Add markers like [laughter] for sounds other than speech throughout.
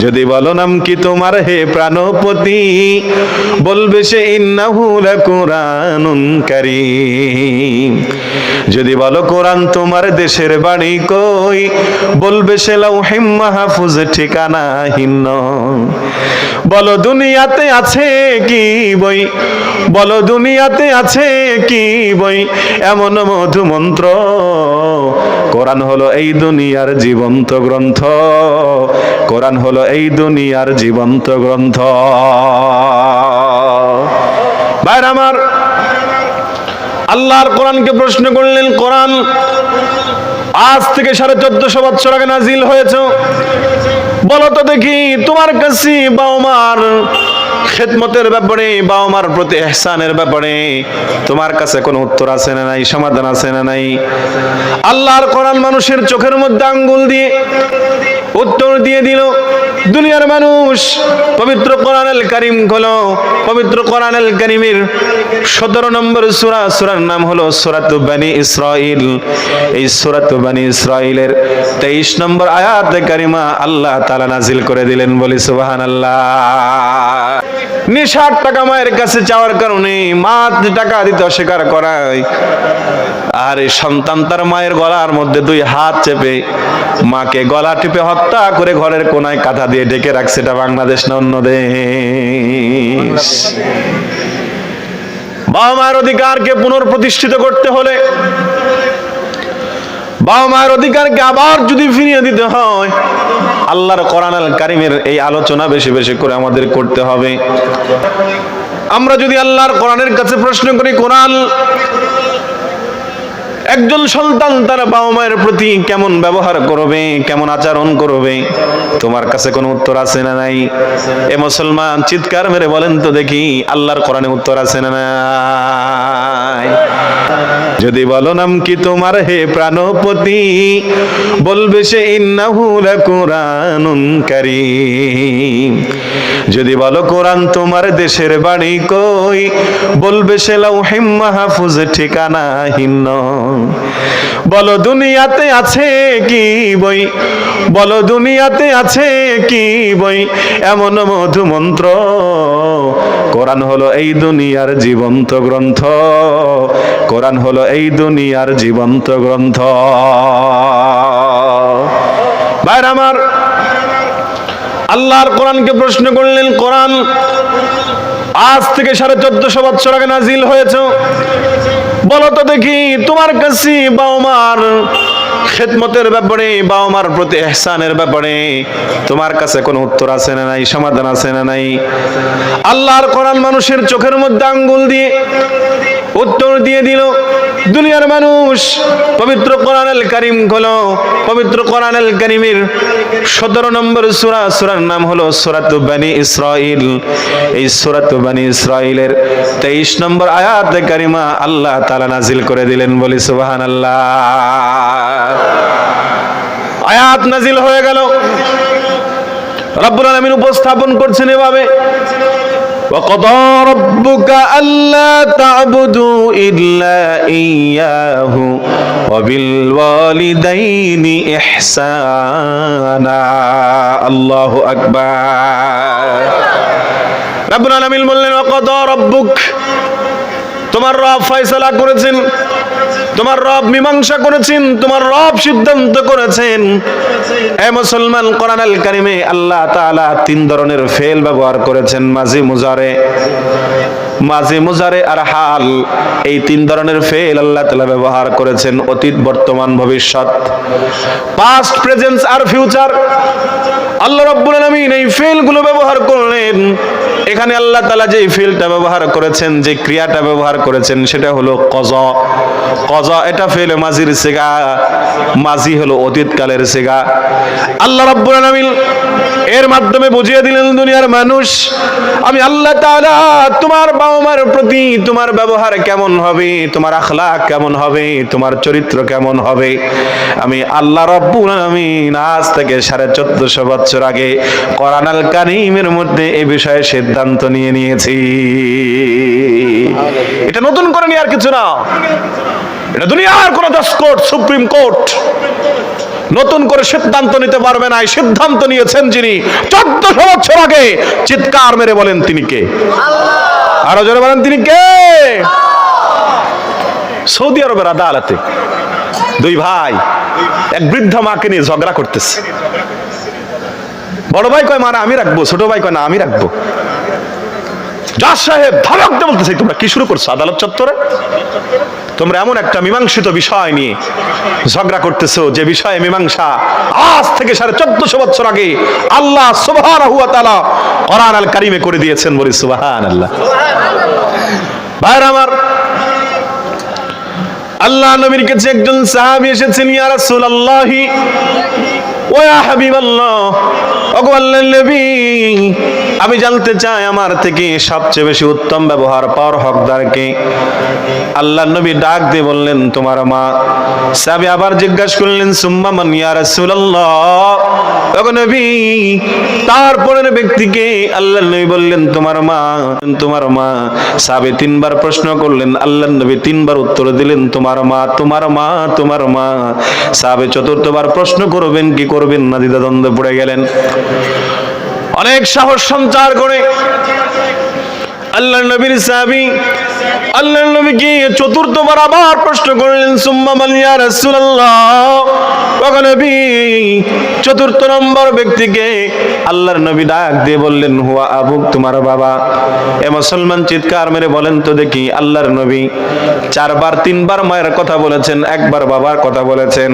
যদি বলো নাম কি তোমার হে প্রাণপতি, বলবে সে যদি বলো কোরআন তোমার দেশের বাণী কই, বলবে সে লাউহিম মাহফুজ ঠিকানা হিন্ন বলো দুনিয়াতে আছে কি বই? বলো দুনিয়াতে আছে কি বই? এমন মধু মন্ত্র কোরআন হলো এই দুনিয়ার জীবন্ত গ্রন্থ। কোরআন হলো এই দুনিয়ার জীবন্ত গ্রন্থ। ভাইর আমার, আল্লাহর কোরআনকে প্রশ্ন করলেন, কোরআন আজ থেকে সাড়ে চোদ্দশো বছর আগে নাজিল হয়েছে? বলো তো দেখি, তোমার কাছে বাউমার খেদমতের ব্যাপারে বাউমার প্রতি এহসানের ব্যাপারে তোমার কাছে কোনো উত্তর আছে না নাই, সমাধান আছে না নাই? আল্লাহর কোরআন মানুষের চোখের মধ্যে আঙ্গুল দিয়ে উত্তর দিয়ে দিল, দুনিয়ার মানুষ, পবিত্র কোরআনুল কারিম হলো পবিত্র কোরআনুল কারিমের সতেরো নম্বর সুরা, সুরার নাম হলো সূরাতু বানি ইসরাইল এই সূরাতু বানি ইসরাইলের 23 নম্বর আয়াত কারিমা আল্লাহ তালা নাজিল করে দিলেন। বলি, সুবহানাল্লাহ। নিষাট টাকা মায়ের কাছে চাওয়ার কারণে মা টাকা দিতে অস্বীকার করায় আর এই সন্তান তার মায়ের গলার মধ্যে দুই হাত চেপে মাকে গলা টিপে হত্যা করে ঘরের কোনায় কাঁথা দিয়ে ডেকে রাখছে। এটা বাংলাদেশ না অন্য দেশ? বাবা মায়ের অধিকারকে পুনর্প্রতিষ্ঠিত করতে হলে বাবা মায়ের অধিকারকে আবার যদি ফিরিয়ে দিতে হয় আল্লাহর কোরআন আল কারিমের এই আলোচনা বেশি বেশি করে আমাদের করতে হবে। আমরা যদি আল্লাহর কোরআনের কাছে প্রশ্ন করি, কোরআন একজন সন্তান তার বাবা মায়ের প্রতি কেমন ব্যবহার করবে, কেমন আচরণ করবে? তোমার কাছে কোনো উত্তর আছে না নাই? এ মুসলমান চিৎকার মেরে বলেন তো দেখি, আল্লাহর কোরআনে উত্তর আছে না নাই? যদি বলো নাম কি তোমার হে প্রাণপতি, বলবে সে যদি বলো কোরআন তোমার দেশের বাড়ি কই, বলবে সে লাউহিম মাহফুজ ঠিকানা হিন্ন বলো দুনিয়াতে আছে কি বই, বলো দুনিয়াতে আছে কি বই, এমন মধু মন্ত্র কোরআন হলো এই দুনিয়ার জীবন্ত গ্রন্থ। কোরআন হলো এই দুনিয়ার জীবন্ত গ্রন্থ। ভাইর আমার, আল্লাহর কোরআনকে প্রশ্ন করলেন, কোরআন আজ থেকে সাড়ে চোদ্দশো বছর আগে নাজিল হয়েছে। বলো তো দেখি, তোমার কাছে বাউমার খেদমতের ব্যাপারে বাউমার প্রতি এহসানের ব্যাপারে তোমার কাছে কোনো উত্তর আছে না নাই, সমাধান আছে না নাই? আল্লাহর কোরআন মানুষের চোখের মধ্যে আঙ্গুল দিয়ে উত্তর দিয়ে দিল, দুনিয়ার মানুষ পবিত্র কোরআনুল কারিম হলো পবিত্র কোরআনুল কারিমের সতেরো নম্বর সূরা, সূরার নাম হলো সূরাতু বানি ইসরাইল এই সূরাতু বানি ইসরাইলের 23 নম্বর আয়াত কারিমা আল্লাহ তাআলা নাজিল করে দিলেন, বলি সুবহানাল্লাহ। আয়াত নাজিল হয়ে গেল রব্বুল আলামিন উপস্থাপন করছেন এভাবে وقضى ربك ألا تعبدوا إلا إياه وبالوالدين إحسانا الله أكبر রব্বুল আলামিন বললেন ওয়াকাদা রব্বুক তোমার রব ফয়সালা করেছেন তোমার রব মীমাংসা করেছেন, তোমার রব সিদ্ধান্ত করেছেন। এ মুসলমান কোরআন আল কারিমে আল্লাহ তাআলা তিন ধরনের ফেল ব্যবহার করেছেন, মাঝি মুজারে। মাঝে মুজারে আর হাল, এই তিন ধরনের ফেল আল্লাহ তাআলা ব্যবহার করেছেন অতীত, বর্তমান, ভবিষ্যৎ। পাস্ট প্রেজেন্স আর ফিউচার আল্লাহ রাব্বুল আলামিন এই ফেলগুলো ব্যবহার করলেন। এখানে আল্লাহ তালা যে ফেলটা ব্যবহার করেছেন, যে ক্রিয়াটা ব্যবহার করেছেন, সেটা হলো কজ কজ এটা ফেল মাঝির সেগা, মাঝি হলো অতীতকালের সেগা। আল্লাহ রাব্বুল আলামিন এর মাধ্যমে বুঝিয়ে দিলেন, দুনিয়ার মানুষ, আমি আল্লাহ তাআলা তোমার বাবা মার প্রতি তোমার ব্যবহার কেমন হবে, তোমার আখলাক কেমন হবে, তোমার চরিত্র কেমন হবে? আমি আল্লাহ রাব্বুল আলামিন আজ থেকে সাড়ে চোদ্দশো বছর আগে কোরআন আল কারিমের মধ্যে এ বিষয়ে সিদ্ধান্ত নিয়ে নিয়েছি। এটা নতুন করে নিয়ে আর কিছু না। এটা দুনিয়ার কোন দশ কোর্ট, সুপ্রিম কোর্ট। নতুন করে সিদ্ধান্ত নিতে পারবে না। সিদ্ধান্ত নিয়েছেন যিনি, চোদ্দশো বছর আগে চিৎকার মেরে বলেন তিনি কে? আরও জোরে বলেন তিনি কে? সৌদি আরবের আদালতে দুই ভাই, এক বৃদ্ধা মাকে নিয়ে ঝগড়া করতেছে। বড় ভাই কয়, মারা আমি রাখব? ছোট ভাই কয়, না, আমি রাখব। জাজ সাহেব ধমক বলতেছে, তোমরা কি শুরু করছ আদালত চত্বরে? তোমরা এমন একটা মীমাংসিত বিষয় নিয়ে ঝগড়া করতেছো, যে বিষয়ে মীমাংসা আজ থেকে সাড়ে চোদ্দশো বছর আগে আল্লাহ সুবহান কোরআন আল কারিমে করে দিয়েছেন বলি সুবহান আল্লাহ ভাইরা আমার, আল্লাহ নবীর কাছে একজন সাহাবী এসেছেন, ইয়া রাসূলুল্লাহি। আমি জানতে চাই আমার থেকে সবচেয়ে বেশি উত্তম ব্যবহার পাওয়ার হকদারকে আল্লাহ নবী ডাক দিয়ে বললেন, তোমার মা। সাহাবী আবার জিজ্ঞাসা করলেন, সুম্মা মান ইয়া রাসূলুল্লাহ? নবী, তারপরের ব্যক্তিকে আল্লাহ নবী বললেন, তোমার মা। তোমার মা? সাহাবী তিনবার প্রশ্ন করলেন আল্লাহ নবী তিনবার উত্তর দিলেন, তোমার মা তোমার মা তোমার মা। সাহাবী চতুর্থবার প্রশ্ন করবেন, কি করবেন না দ্বিধা দ্বন্দ্বে পড়ে গেলেন। অনেক সাহস সঞ্চার করে আল্লাহ নবীর সাহাবী আল্লাহ নবীকে চতুর্থবার আবার প্রশ্ন করলেন, সুম্মা ইয়া রাসূলুল্লাহ? ওগো নবী চতুর্থ নম্বর ব্যক্তিকে আল্লাহর নবী ডাক দিয়ে বললেন, হুয়া আবুক, তোমার বাবা। এ মুসলমান চিৎকার মেরে বলেন, তো দেখি আল্লাহর নবী চারবার, তিনবার মায়ের কথা বলেছেন, একবার বাবার কথা বলেছেন।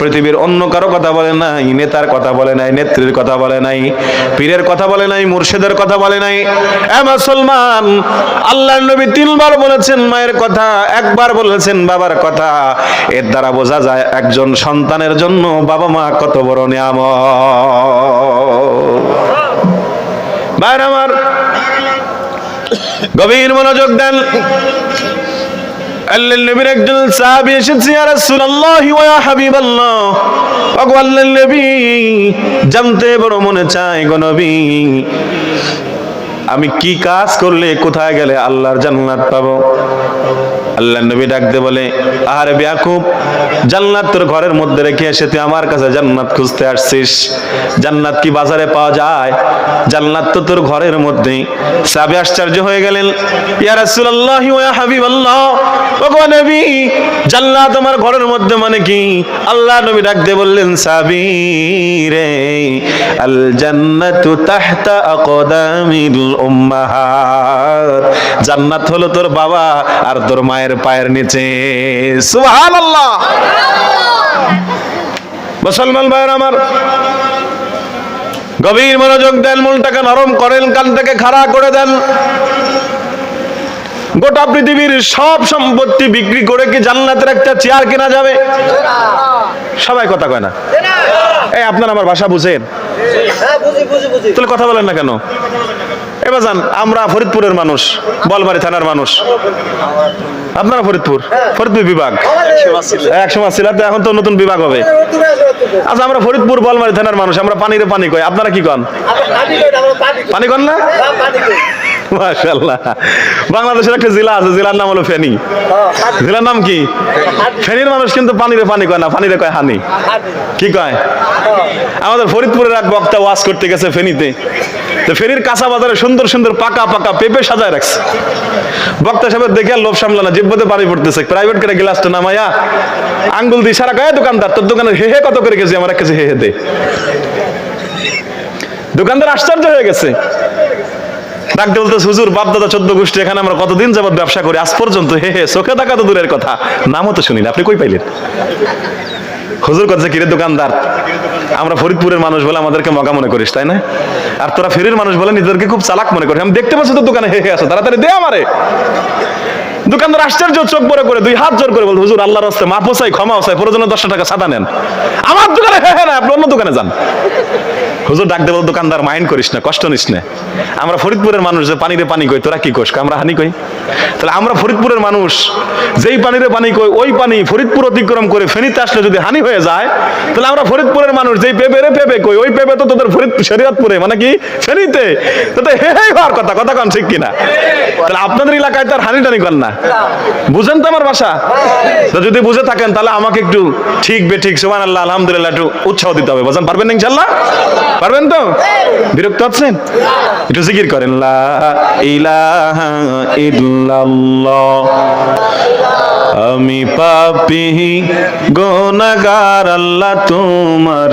পৃথিবীর অন্য কারও কথা বলে নাই, নেতার কথা বলে নাই, নেত্রীর কথা বলে নাই, পীরের কথা বলে নাই, মুর্শিদের কথা বলে নাই। এ মুসলমান আল্লাহর নবী তিনবার বলেছেন মায়ের কথা, একবার বলেছেন বাবার কথা। এর দ্বারা বোঝা যায় একজন সন্তানের জন্য বাবা মা কত বড় নিয়াম বাইর আমার গভীর মনোযোগ দেন। আল্লাহ নবীর একজন সাহাবী এসেছে, ইয়া রাসূলুল্লাহি ওয়া হাবিবাল্লাহ। আল্লাহর নবী, জানতে বড় মনে চায় গো নবী। আমি কি কাজ করলে কোথায় গেলে আল্লাহর জান্নাত পাবো? আল্লাহ নবী ডাকতে বলে, আহারে বিয়াকুব জান্নাত তোর ঘরের মধ্যে রেখে এসে তুই আমার কাছে জান্নাত খুঁজতে আসছিস। জান্নাত কি বাজারে পাওয়া যায়? জান্নাত তো তোর ঘরের মধ্যে। সাবি আশ্চর্য হয়ে গেলেন, ইয়া রাসূলুল্লাহি ওয়া হাবিবাল্লাহ, ওগো নবী, জান্নাত আমার ঘরের মধ্যে মানে কি? আল্লাহ নবী ডাকতে বললেন সাবি রে আল জান্নাতু তাহতা আকদামিল উম্মাহাত। জান্নাত হলো তোর বাবা আর তোর মায়ের পায়ের নিচে। সুবহানাল্লাহ। মুসলমান ভাইয়ের আমার গভীর মনোযোগ দেন মনটাকে নরম করেন কানটাকে খাড়া করে দেন। গোটা পৃথিবীর সব সম্পত্তি বিক্রি করে কি জান্নাতের একটা চেয়ার কেনা যাবে? সবাই কথা কয় না? এই আপনার আমার ভাষা বুঝেন? হ্যাঁ তাহলে কথা বলেন না কেন? এবার যান আমরা ফরিদপুরের মানুষ বলবাড়ি থানার মানুষ। আপনারা ফরিদপুর? ফরিদপুর বিভাগ। এক সময় ছিল তো এখন তো নতুন বিভাগ হবে। আচ্ছা আমরা ফরিদপুর বলমারি থানার মানুষ আমরা পানিরে পানি কই আপনারা কি কন? পানি কন না? মাশাআল্লাহ। বাংলাদেশের একটা জেলা আছে জেলার নাম হলো ফেনী। জেলার নাম কি? ফেনীর মানুষ কিন্তু পানিরে পানি কয় না পানিরে কয় হানি। কি কয়? আমাদের ফরিদপুরের এক বক্তা ওয়াজ করতে গেছে ফেনীতে। তো ফেনীর কাঁচা বাজারে সুন্দর সুন্দর পাকা পাকা পেঁপে সাজায় রাখছে। বক্তা সাহেবের দেখে আর লোভ সামলানা জিব্বতে পানি পড়তেছে। প্রাইভেট করে গ্লাসটা নামাইয়া আঙ্গুল দিয়ে সারা কয় দোকানদার তোর দোকানে হে হে কত করে গেছে আমার কাছে হে হে দে। দোকানদার আশ্চর্য হয়ে গেছে। ডাকতে বলতে হুজুর বাপ দাদা চোদ্দ গোষ্ঠী, এখানে আমরা কতদিন যাবত ব্যবসা করি? আজ পর্যন্ত, হে হে, চোখে দেখা তো দূরের কথা, নামও তো শুনি না। আপনি কই পাইলেন? হুজুর কথা কিরে দোকানদার, আমরা ফরিদপুরের মানুষ বলে আমাদেরকে মগা মনে করিস, তাই না? আর তোরা ফেরির মানুষ বলে নিজেদেরকে খুব চালাক মনে করিস। আমি দেখতে পাচ্ছি তো দোকানে, হে হে আসো তাড়াতাড়ি দে আমারে। দোকানদার আশ্চর্য, চোখ বড় করে দুই হাত জোর করে বল হুজুর, আল্লাহর রাস্তে মাপ চাই ক্ষমা চাই প্রয়োজনে দশটা টাকা সাদা নেন। আমার দোকানে হে হে না, আপনি অন্য দোকানে যান। হুজুর ডাক দেবো দোকানদার, মাইন্ড করিস না, কষ্ট নিস না। আমরা ফরিদপুরের মানুষ যে পানিরে পানি কই, তোরা কি কোষ আমরা হানি কই? তাহলে আমরা ফরিদপুরের মানুষ, যেই পানিরে পানি কই, ওই পানি ফরিদপুর অতিক্রম করে ফেনীতে আসলে যদি হানি হয়ে যায়, তাহলে আমরা ফরিদপুরের মানুষ যেই পেপে রে পেপে কই, ওই পেপে তো তোদের ফরিদ, শরীয়তপুরে মানে কি, ফেনীতে। তো হে হে হওয়ার কথা কথা কন ঠিক কিনা? তাহলে আপনাদের এলাকায় তার হানি টানি কর না। [laughs] বুঝেন তো আমার বাসা তো যদি বুঝে থাকেন, তাহলে আমাকে একটু ঠিক বে ঠিক। সুমান আল্লাহ আলহামদুলিল্লাহ, একটু উৎসাহ দিতে হবে। বুঝেন, পারবেন ইনশাল্লাহ পারবেন তো? বিরক্ত হচ্ছেন একটু জিকির করেন, লা ইলাহা ইল্লাল্লাহ। পাপি গোনাগার আল্লাহ তোমার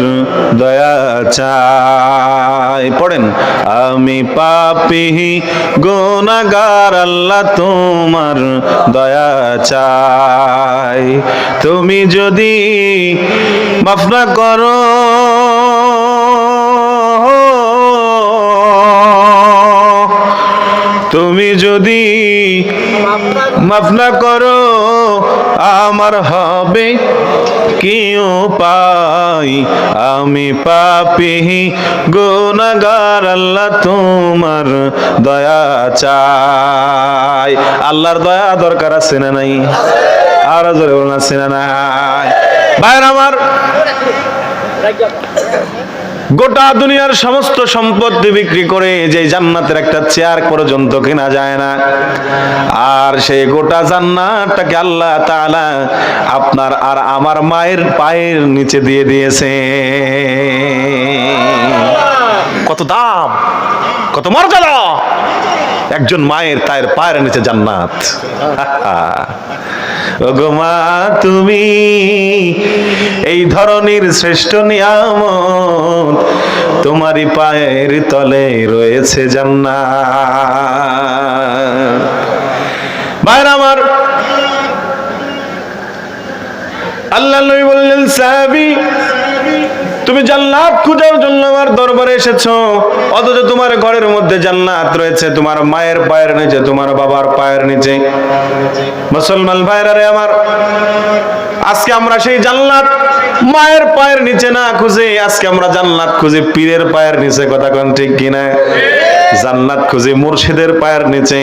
দয়া চাই। পড়েন, আমি পাপি গোনাগার আল্লাহ তোমার দয়া চাই। তুমি যদি মাফ না করো, তুমি যদি মাফ না করো, আমার হবে কি পাই? আমি পাপি গুনাগার আল্লাহ তোমার দয়া চাই। আল্লাহর দয়া দরকার আছে না নাই? আর জোরে বলুন, আছে না নাই? ভাইয়ের আমার গোটা দুনিয়ার সমস্ত সম্পত্তি বিক্রি করে যে জান্নাতের একটা চেয়ার পর্যন্ত কেনা যায় না। আর সেই গোটা জান্নাতটাকে আল্লাহ তাআলা আপনার আর আমার মায়ের পায়ের নিচে দিয়ে দিয়েছে। কত দাম, কত মর্যাদা। একজন মায়ের তায়ের পায়ের নিচে জান্নাত। [laughs] ওগো মা, তুমি এই ধরনের শ্রেষ্ঠ নিয়ামত তোমারই পায়ের তলে রয়েছে জান্না ভাইরা আমার, আল্লাহ বললেন, সাহাবী তুমি জান্নাত খোঁজার জন্য আমার দরবারে এসেছ। অথচ তোমার ঘরের মধ্যে জান্নাত রয়েছে, তোমার মায়ের পায়ের নিচে, তোমার বাবার পায়ের নিচে। মুসলমান ভাইরা রে আমার, আজকে আমরা সেই জান্নাত মায়ের পায়ের নিচে না খুঁজে, আজকে আমরা জান্নাত খুঁজে পীরের পায়ের নিচে, কথা কোন ঠিক কিনা? জান্নাত খুঁজে মুর্শিদের পায়ের নিচে,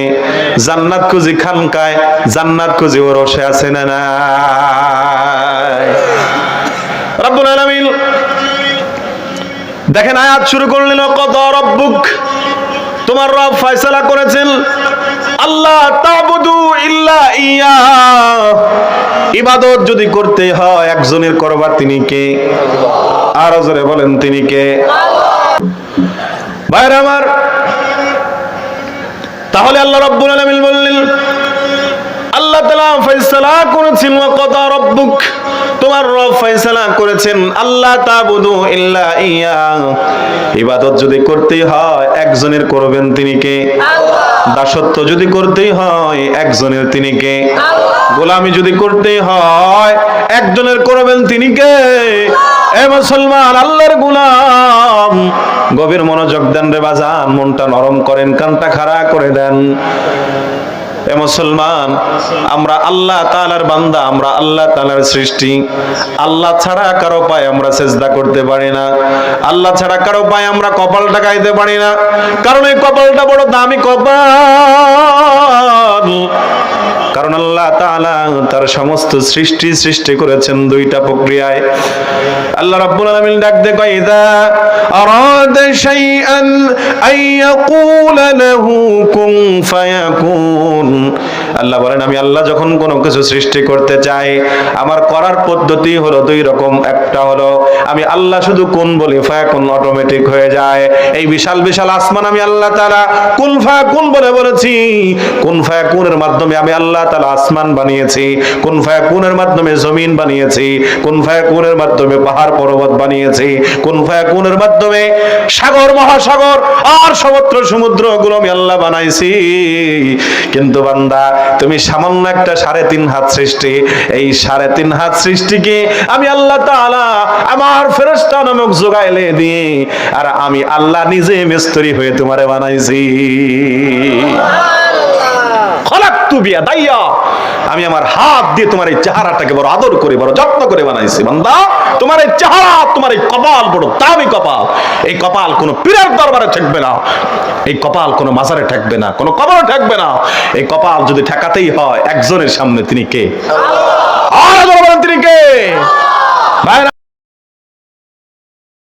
জান্নাত খুঁজে খানকায়, জান্নাত খুঁজে ওর রসে আছে না না রব্বুল আলামিন দেখেন আয়াত শুরু করলেন কত রব্বুক তোমার রব ফয়সালা করেছেন। আল্লাহ তাবুদু ইল্লা ইয়া ইবাদত যদি করতে হয়, একজনের করবার তিনি কে? আর জোরে বলেন, তিনি কে? ভাইরা আমার, তাহলে আল্লাহ রব্বুল আলামিন বললেন তাআলা ফয়সালা করেছেন ওয়া কদা রব্বুক। তোমার রব ফয়সালা করেছেন আল্লাহ তাবুদু ইল্লা ইয়া। ইবাদত যদি করতে হয় একজনের করবেন তিনি কে? দাসত্ব যদি করতেই হয় একজনের তিনি কে? গোলামি যদি করতে হয় একজনের করবেন তিনি কে? এ মুসলমান আল্লাহর গোলাম। গভীর মনোযোগ দেন রে বাজান মনটা নরম করেন কানটা খাড়া করে দেন। এ মুসলমান, আমরা আল্লাহ তালার বান্দা, আমরা আল্লাহ তালার সৃষ্টি। আল্লাহ ছাড়া কারও পায়ে আমরা চেষ্টা করতে পারি না। আল্লাহ ছাড়া কারও পায়ে আমরা কপালটা গাইতে পারি না। কারণ এই কপালটা বড় দামি কপাল। তাআলা তার সমস্ত সৃষ্টি সৃষ্টি করেছেন দুইটা প্রক্রিয়ায়। আল্লাহ রাব্বুল আলামিন ডাক দে কয়, ইদা আরাদা শাইআন আন ইয়াকুলা লাহু কুন ফায়াকুন। আল্লাহ বলেন, আমি আল্লাহ যখন কোনো কিছু সৃষ্টি করতে চাই, আমার করার পদ্ধতি হলো দুই রকম। একটা হলো, আমি আল্লাহ শুধু কোন বলি ফায়াকুন অটোমেটিক হয়ে যায়। এই বিশাল বিশাল আসমান আমি আল্লাহ তাআলা কুন ফায়াকুন বলে বলেছি। কুন ফায়াকুনের মাধ্যমে আমি আল্লাহ তাআলা আসমান বানিয়েছি। কুন ফায়াকুনের মাধ্যমে জমিন বানিয়েছি। কুন ফায়াকুনের মাধ্যমে পাহাড় পর্বত বানিয়েছি। কুন ফায়াকুনের মাধ্যমে সাগর, মহাসাগর আর সমুদ্র, সমুদ্রগুলো আমি আল্লাহ বানাইছি। কিন্তু বান্দা তুমি সামান্য একটা সাড়ে তিন হাত সৃষ্টি। এই সাড়ে তিন হাত সৃষ্টিকে আমি আল্লাহ তাআলা আমার ফেরেশতা নামক জোগাইলে দিয়ে আর আমি আল্লাহ নিজে মিস্ত্রি হয়ে তোমারে বানাইছি। বিয়া দাইয়া আমি আমার হাত দিয়ে তোমার এই চেহারাটাকে বড় আদর করে বড় যত্ন করে বানাইছি। বান্দা তোমার এই চেহারা তোমার এই কপাল বড় দামি কপাল। এই কপাল কোনো পীরের দরবারে ঠেকবে না। এই কপাল কোনো মাজারে ঠেকবে না কোনো কবরে ঠেকবে না। এই কপাল যদি ঠেকাতেই হয় একজনের সামনে তিনি কে? আর তিনি কে? ভাইরা